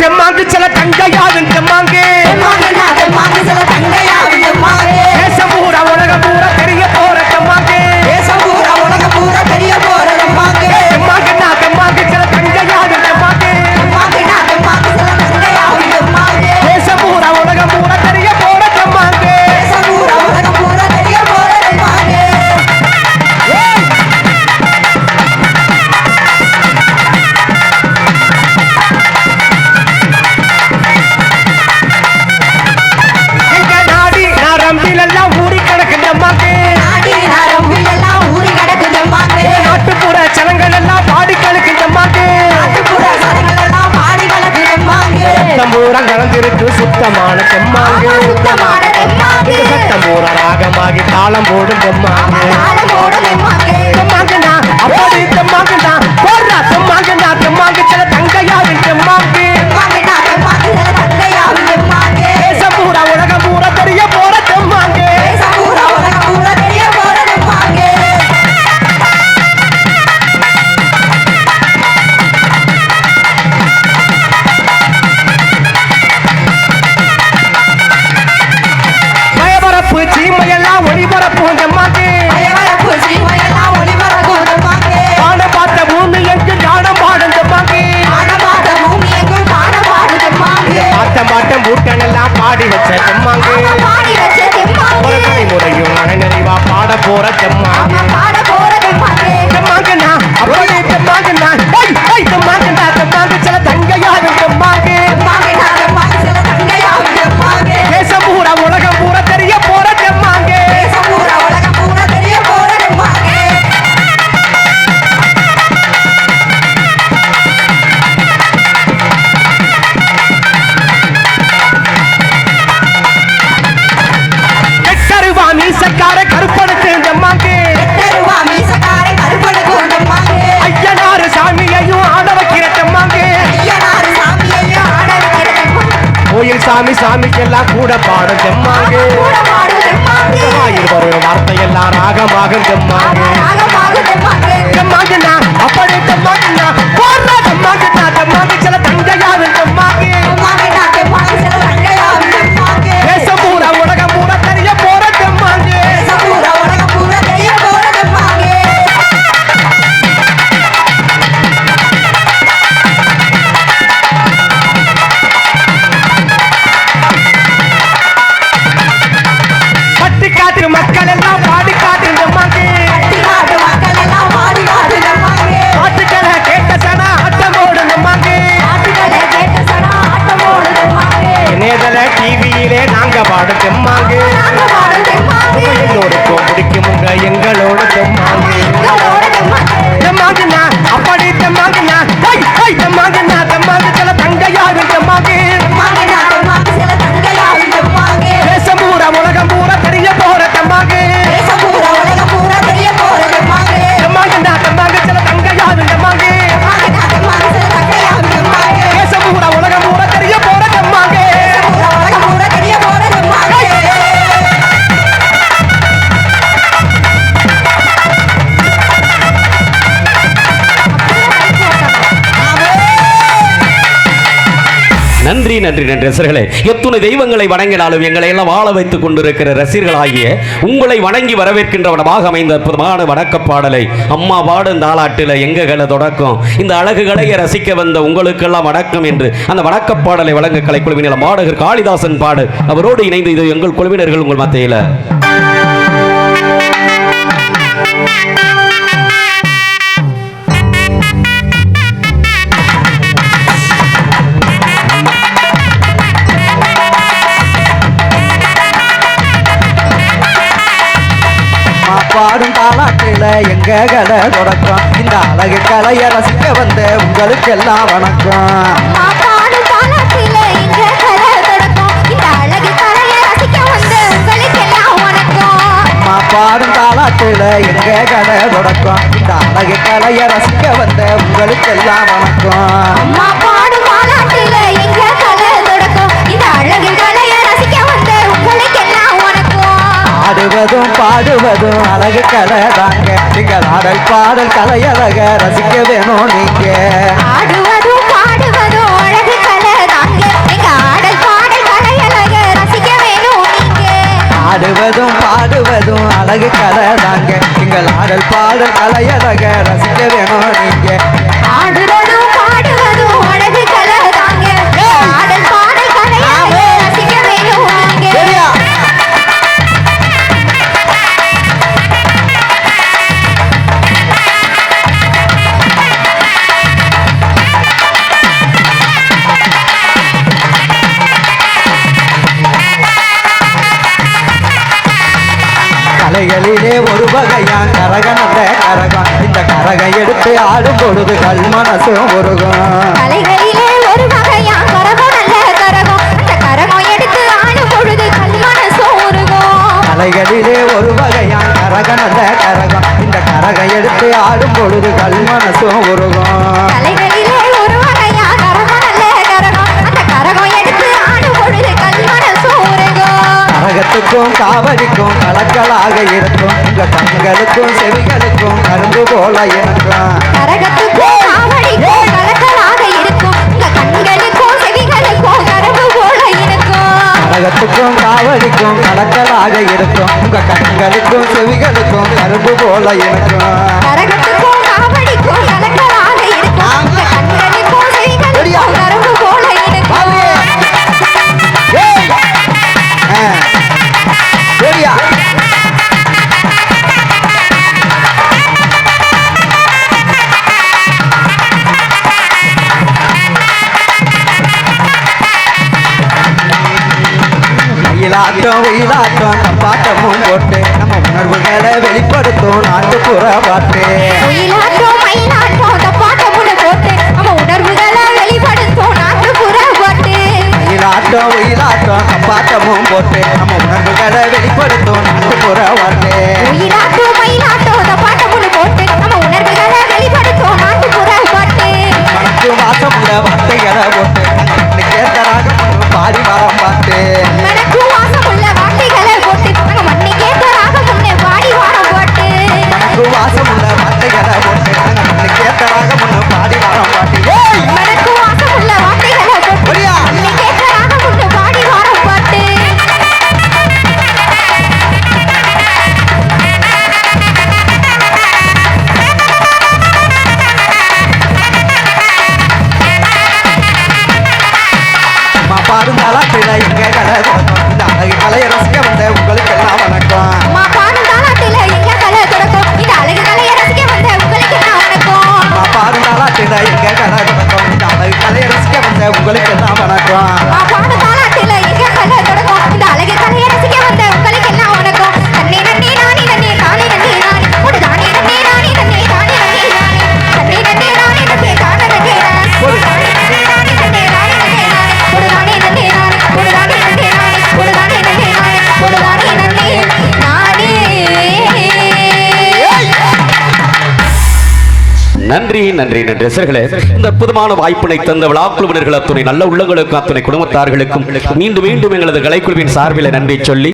தெம்மாங்கு சில தங்கையாவின் தெம்மாங்கு சுத்தமான செம்மாங்கு. சத்தம் ஊற ராகமாகி தாளம் போடும் பொம்மாங்கு சாமி சாமிக்கெல்லாம் கூட பாடும் செம்மாங்கு வார்த்தையெல்லாம் ராகமாகும் செம்மாங்கு நன்றி நன்றி நன்றி ரசிகர்களே. எத்துணை தெய்வங்களை வணங்கினாலும் எங்களை எல்லாம் வாழ வைத்துக் கொண்டிருக்கிற ரசிகர்களாகிய உங்களை வணங்கி வரவேற்கின்றவனமாக அமைந்த அற்புதமான வணக்க பாடலை அம்மா பாடும் தாளாட்டில் எங்ககளை தொடக்கம். இந்த அழகுகளையே ரசிக்க வந்த உங்களுக்கெல்லாம் வணக்கம் என்று அந்த வணக்க பாடலை வழங்க கலை குழுவினர் பாடகர் காளிதாசன் பாடு. அவரோடு இணைந்து இது எங்கள் குழுவினர்கள் உங்கள் மத்தியில். பாடும் தாளாட்டில எங்க கடை தொடக்கம்? இந்த அழகு கலைய ரசிக்க வந்த உங்களுக்கு எல்லாம் வணக்கம். பாடும் தாளாட்டில எங்க கடை தொடக்கம்? இந்த அழகு கலைய ரசிக்க வந்த உங்களுக்கு எல்லாம் வணக்கம் பாடும் தாளாட்டில எங்க கடை தொடக்கம்? இந்த அழகு ஆடுவதும் பாடுவதும் அழகு கலை தாங்க நீங்கள் ஆடல் பாடல் கலையழக ரசிக்க வேணும் நீங்க. ஆடுவதும் பாடுவதும் அழகு கலை தாங்க நீங்கள் ஆடல் பாடல் கலையழக ரசிக்க வேணும் நீங்க. ஆடுவதும் பாடுவதும் அழகு கலை தாங்க நீங்கள் ஆடல் பாடல் கலையழக ரசிக்க வேணும் நீங்க. ஆடுற கலைகளிலே ஒரு வகையான். கரகம் அந்த கரகம். இந்த கரகம் எடுத்து ஆடும் பொழுது கல் மனசும் உருகும். கலைகளிலே ஒரு வகையா கரகம் நல்ல கரகம். அந்த கரகம் எடுத்து ஆடும் பொழுது கல்மனசும் உருகும். கலைகளிலே ஒரு வகையான். கரகம் அந்த கரகம். இந்த கரகம் எடுத்து ஆடும் பொழுது கல் மனசும் உருகும். கரகத்துக்கும் காவடிக்கும் கலக்கலாக இருக்கும். உங்க கண்களுக்கும் செவிகளுக்கும் கரும்பு போல இருக்கும் கரகத்துக்கும் காவடிக்கும் கலக்கலாக இருக்கும். உங்க கண்களுக்கும் செவிகளுக்கும் கரவு போல இருக்கும். கரகத்துக்கும் காவடிக்கும் கலக்கலாக இருக்கும். உங்க கண்களுக்கும் செவிகளுக்கும் கரும்பு போல இருக்கும். மயிலாட்டம் வெயிலாட்டம் தப்பாட்டமும் போட்டு நம்ம உணர்வுகளை வெளிப்படுத்தும் நாட்டுப்புற பாட்டு. ஒயிலாட்டம் வெயிலாட்டம் தப்பாட்டமும் போட்டு நம்ம உணர்வுகளை வெளிப்படுத்தும் நாட்டுப்புற பாட்டு. ஒயிலாட்டம் வாசமுள்ள வார்த்தைகளை போட்டு கேட்டராக பாடி மரம் பார்த்து தலாட்டில எங்க கடை தொடக்கம் இந்த அழகு கலையை ரசிக்க வந்த உங்களுக்கு எல்லாம் வணக்கம். அம்மா பாடும் தாலாட்டில எங்க கலை தொடக்கம் இந்த அழகு கலையை ரசிக்க வந்த உங்களுக்கு நான் வணக்கம். அம்மா பாடும் தலாட்டில எங்க கடை தொடக்கம் இந்த அழகு கலையை ரசிக்க வந்த உங்களுக்கு எல்லாம் வணக்கம் நன்றி நன்றி நன்றி. ரசிகர்களே இந்த அற்புதமான வாய்ப்பினை தந்த விழாக்குழுவினர்கள் அத்துணை நல்ல உள்ளங்களுக்கும் அத்துணை குடும்பத்தார்களுக்கும் மீண்டும் மீண்டும் எங்களது கலைக்குழுவின் சார்பில் நன்றி சொல்லி